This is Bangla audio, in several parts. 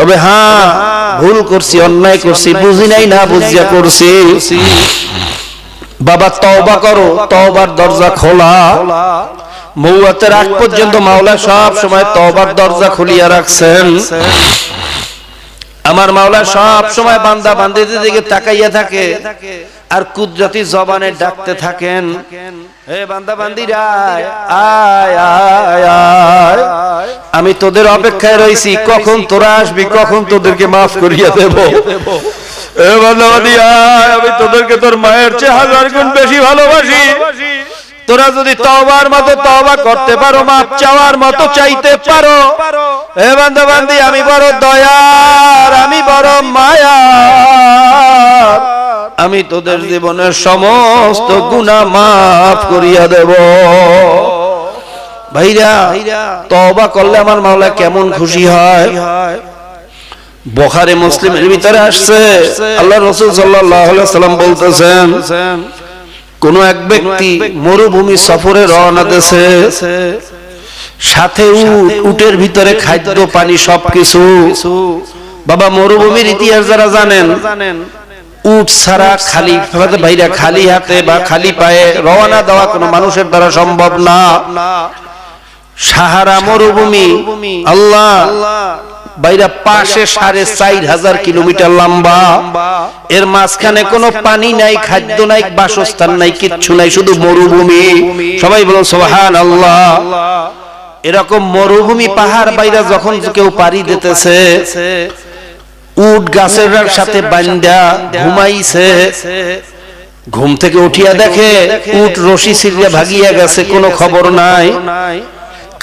তবে হ্যাঁ ভুল করছি অন্যায় করছি বুঝি নাই না বুঝিয়া করছি। বাবা তওবা করো তওবার দরজা খোলা। মৌয়াতের আগ পর্যন্ত মাওলা সব সময় তওবার দরজা খুলিয়া রাখছেন। আমার মাওলা সব সময় বান্দা বান্দিদের দিকে তাকাইয়া থাকে। আর কুদরতি জবানে ডাকতে থাকেন। হে বান্দা বান্দিরা আয়। আয় আয়। আমি তোদের অপেক্ষায় রইছি কখন তোরা আসবি কখন তোদেরকে মাফ করিয়া দেব। আমি তোদেরকে তোর মায়ের চেয়ে হাজার গুণ বেশি ভালোবাসি। তোরা যদি তওবার মতো তওবা করতে পারো মাপ চাওয়ার মতো চাইতে পারো। হে বান্দা বান্দি আমি বড় দয়ার আমি বড় মায়া আমি তোদের জীবনের সমস্ত গুণা মাফ করিয়া দেব। ভাইরা তওবা করলে আমার মাওলা কেমন খুশি হয়? বখারে মুসলিমের ভিতরে আসছে। আল্লাহ রসুল সাল্লাম বলতেছেন কোন এক ব্যক্তি মরুভূমি সফরে রওনা দেশে সাথে উট উটের ভিতরে খাদ্য পানি সবকিছু। বাবা মরুভূমির ইতিহাস যারা জানেন উট ছাড়া খালি ভাইরা খালি হাতে বা খালি পায়ে রওনা দেওয়া কোনো মানুষের দ্বারা সম্ভব না। সাহারা মরুভূমি আল্লাহ বাইরা পাশে সাড়ে চার হাজার কিলোমিটার লম্বা। এর মাঝখানে কোনো পানি নাই খাদ্য নাই বাসস্থান নাই কিচ্ছু নাই শুধু মরুভূমি। সবাই বলুন সোহান আল্লাহ এরকম মরুভূমি পাহাড় বাইরা যখন কেউ পাড়ি দিতেছে উট গাছের সাথে বান্দা ঘুমাইছে। ঘুম থেকে উঠিয়া দেখে উট রশি সিরিয়া ভাগিয়া গেছে কোনো খবর নাই।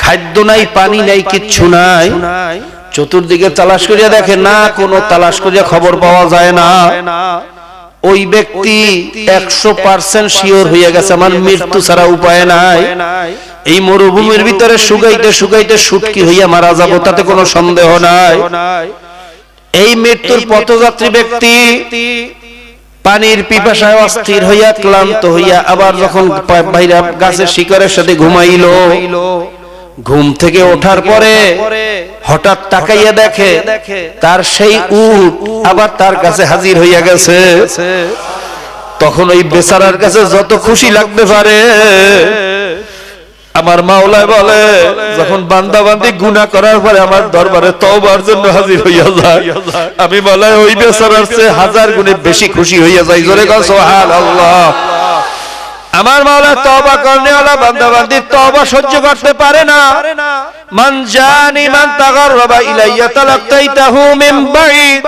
খাদ্য নাই পানি নাই কিচ্ছু নাই। চতুর্দিকে তালাশ করিয়া দেখে না কোনো তালাশ করিয়া খবর পাওয়া যায় না। ওই ব্যক্তি একশো পার্সেন্ট শিওর হইয়া গেছে আমার মৃত্যু ছাড়া উপায় নাই। এই মরুভূমির ভিতরে শুকাইতে শুকাইতে সুটকি হইয়া মারা যাব তাতে কোনো সন্দেহ নাই। এই মৃত্যুর পথযাত্রী ব্যক্তি পানির পিপাসায় অস্থির হইয়া ক্লান্ত হইয়া আবার যখন বাইরা গাছের শিকারের সাথে ঘুমাইল। ঘুম থেকে ওঠার পরে হঠাৎ তাকাইয়া দেখে তার সেই উট আবার তার কাছে হাজির হইয়া গেছে। তখন ওই বেচারার কাছে যত খুশি লাগতে পারে। আমার মাওলায় বলে যখন বান্দা বান্দি গুণা করার পরে আমার দরবারে তওবার জন্য হাজির হইয়া যায়। আমি বলে ওই বেচারার চেয়ে হাজার গুণে বেশি খুশি হইয়া যাই জোরে গো সুবহানাল্লাহ। আমার মাওলা তওবা করনে वाला বান্দা বান্দি তওবা সহ্য করতে পারে না মান জানি মান তাগাররাবা ইলাইয়া তালাক্তাইতাহু মিন বাঈদ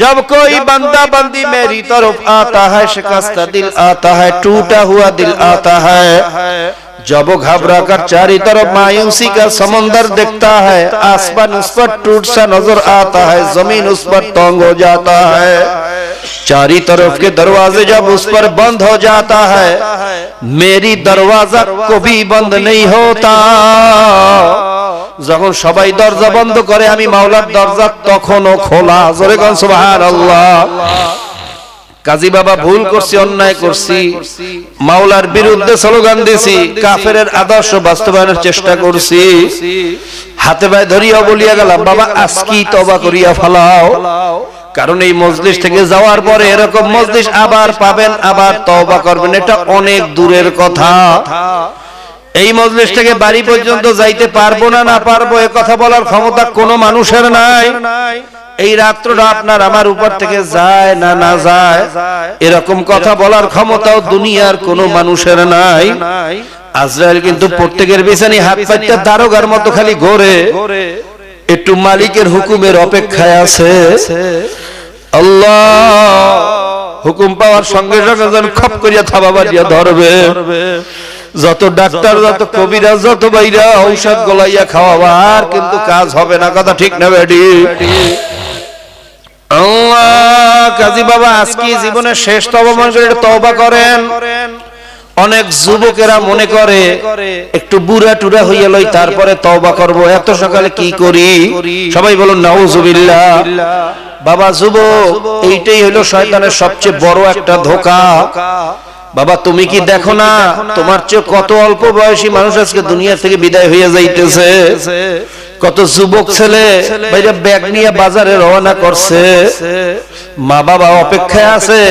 जब कोई बंदा बंदी मेरी तरफ आता है शिकस्ता दिल आता है टूटा हुआ दिल आता है जब वो घबरा कर चारी तरफ मायूसी का समंदर दिखता है आसमान उस पर टूट सा नजर आता है जमीन उस पर तंग हो जाता है चारी तरफ के दरवाजे जब उस पर बंद हो जाता है मेरी दरवाजा को भी बंद नहीं होता যখন সবাই দরজা বন্ধ করে আমি মাওলার দরজা তখনও খোলা জোরে গন সুবহানাল্লাহ কাজী বাবা ভুল করছি অন্যায় করছি মাওলার বিরুদ্ধে স্লোগান দিছি কাফেরের আদর্শ বাস্তবায়নের চেষ্টা করছি হাতে পায়ে ধরিয়া বলিয়া গেলাম বাবা আজকি তবা করিয়া ফেলাও কারণ এই মজলিস থেকে যাওয়ার পরে এরকম মজলিস আবার পাবেন, আবার তওবা করবেন। এটা অনেক দূরের কথা। এই মজলিস থেকে বাড়ি পর্যন্ত যাইতে পারব না না পারব, এ কথা বলার ক্ষমতা কোনো মানুষের নাই। এই রাত্রটা আপনার আমার উপর থেকে যায় না না যায়, এরকম কথা বলার ক্ষমতাও দুনিয়ার কোনো মানুষের নাই। আজরাইল কিন্তু প্রত্যেকের বিছানি হাত পাইতে দারোগার মতো খালি ঘোরে। একটু মালিকের হুকুমের অপেক্ষায় আছে। আল্লাহ হুকুম পাওয়ার সঙ্গে সঙ্গে যেন খপ করিয়া থাবা বাড়িয়া ধরবে। যত ডাক্তার, যত কবিরাজ, যত বাইরা ঔষধ গলাইয়া খাওয়াবা, আর কিন্তু কাজ হবে না, কথা ঠিক না বেডি আল্লাহ, কাজী বাবা, আজকে জীবনের শেষ তবা মনে করে তবা করেন। অনেক যুবকেরা মনে করে, একটু বুড়া টুরা হইয়া লই তারপরে তওবা করব। এত সকালে কি করি? সবাই বলুন, নাউজুবিল্লাহ। বাবা, যুবক, এইটাই হলো শয়তানের সবচেয়ে বড় একটা ধোকা। বাবা, তুমি কি দেখো না? তোমার চেয়ে কত অল্প বয়সী মানুষ আজকে দুনিয়া থেকে বিদায় হয়ে যাইতেছে? কত যুবক ছেলে ভাইরা ব্যাগ নিয়ে বাজারে রওনা করছে। মা বাবা অপেক্ষায় আছে।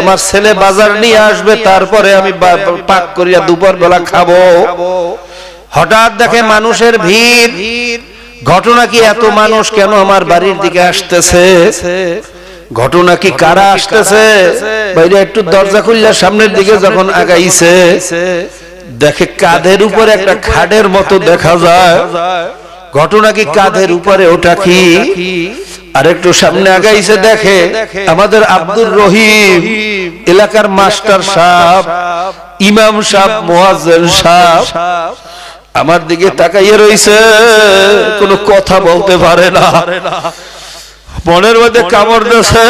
আমার ছেলে বাজার নিয়ে আসবে তারপরে আমি পাক করিয়া দুপুর বেলা খাব। হঠাৎ দেখে মানুষের ভিড়। ঘটনা কি এত মানুষ কেন আমার বাড়ির দিকে আসতেছে? ঘটনা কি কারা আসতেছে? বাইরে একটু দরজা খুললে সামনের দিকে যখন আগাইছে দেখে কাঁধের উপরে একটা খাডের মতো দেখা যায়। ঘটনা কি কাঁধের উপরে ওটা কি আর একটু সামনে আগাইছে দেখে আমাদের আব্দুর রহিম এলাকার মাস্টার সাহেব ইমাম সাহেব মোয়াজ্জেন সাহেব আমার দিকে তাকাইয়ে রইছে। কোনো কথা বলতে পারে না। মনের মধ্যে কামড় দিয়েছে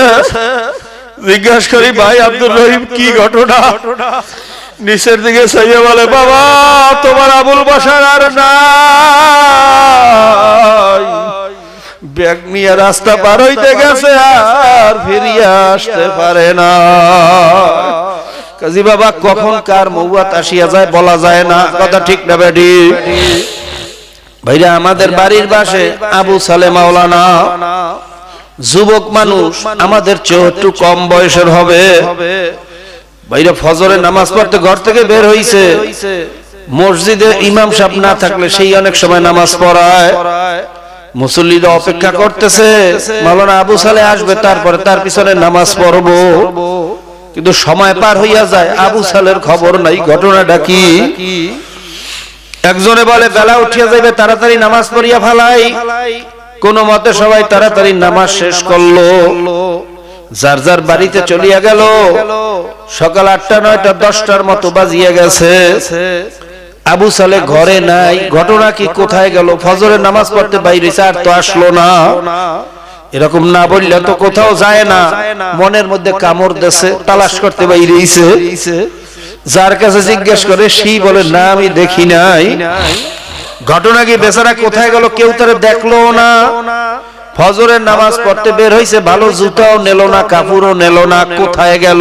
জিজ্ঞাসা করি ভাই আব্দুল রহিম কি ঘটনা? নিচের দিকে চাইয়ে বলে বাবা তোমার আবুল বাসার আর নাই। ব্যাগ নিয়ে রাস্তা পার হইতে গেছে, আর ফিরিয়ে আসতে পারে না। কাজী বাবা, কখন কার মৌয়াত আসিয়া যায় বলা যায় না, কথা ঠিক না বেডি ভাইরা, আমাদের বাড়ির পাশে আবু সালে মাওলানা যুবক মানুষ আমাদের চেয়ে একটু কম বয়সের হবে। ভাইরা ফজরে নামাজ পড়তে ঘর থেকে বের হইছে। মসজিদে ইমাম সাহেব না থাকলে সেই অনেক সময় নামাজ পড়ায়। মুসল্লিরা অপেক্ষা করতেছে মাওলানা আবু সালে আসবে তারপরে তার পিছনে নামাজ পড়ব। কিন্তু সময় পার হইয়া যায় আবু সালের খবর নাই ঘটনাটা কি? একজনে বলে বেলা উঠিয়া যাবে তাড়াতাড়ি নামাজ পড়িয়া ফালাই কোন মতে সবাই তাড়াতাড়ি নামাজ শেষ করল। যার যার বাড়িতে চলিয়া গেল সকাল আটটা নয়টা দশটার মতো বাজিয়া গেছে। আবু সালে ঘরে নাই। ঘটনা কি? কোথায় গেল? ফজরের নামাজ পড়তে বাইরে আর তো আসলো না। এরকম না বললে তো কোথাও যায় না। মনের মধ্যে কামড় দেশে তালাশ করতে বাইরেছে যার কাছে জিজ্ঞেস করে সেই বলে, না, আমি দেখি নাই। ঘটনা কি? বেচারা কোথায় গেল? কেউ তারে দেখল না। ফজরের নামাজ পড়তে বের হইছে, ভালো জুতাও নেল না, কাপড়ও নেল না, কোথায় গেল?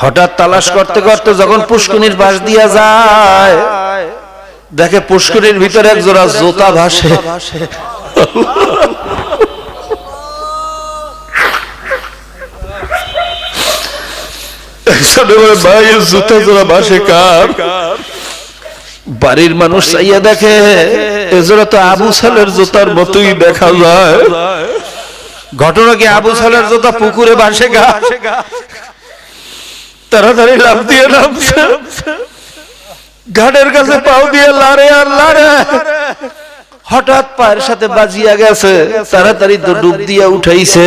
হঠাৎ তালাশ করতে করতে যখন পুষ্কুনির পাশ দিয়া যায় দেখে পুষ্কুনির ভিতরে এক জোড়া জোতা ভাসে। জুতা জোড়া ভাসে কার? বাড়ির মানুষ চাইয়া দেখে এজোড়া তো আবু সালের জুতার মতোই দেখা যায়। ঘটনা কি আবু সালের জুতা পুকুরে বাসে গা। তাড়াতাড়ি লাভ দিয়ে নামছে ঘাটের কাছে পাও দিয়ে লারে আর লারে। হঠাৎ পায়ের সাথে বাজিয়া গেছে, তাড়াতাড়ি তো ডুব দিয়া উঠাইছে।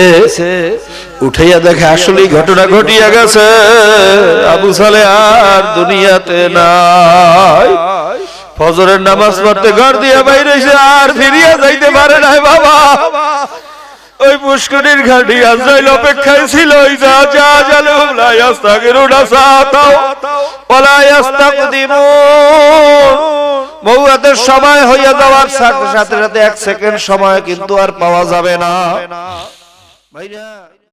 উঠাইয়া দেখে আসলেই ঘটনা ঘটিয়া গেছে। আবু সালে আর দুনিয়াতে নাই। ফজরের নামাজ পড়তে ঘর দিয়া বাইরে আর ফিরিয়া যাইতে পারে নাই বাবা। ওই পুষ্করির ঘাটি আজাইল অপেক্ষায় ছিল যা যা জালুম লা ইয়াস্তাগিরুনা সাতাও সময় হইয়া যাওয়ার সাথে সাথে সাথে এক সেকেন্ড সময় কিন্তু আর পাওয়া যাবে না। ভাইরা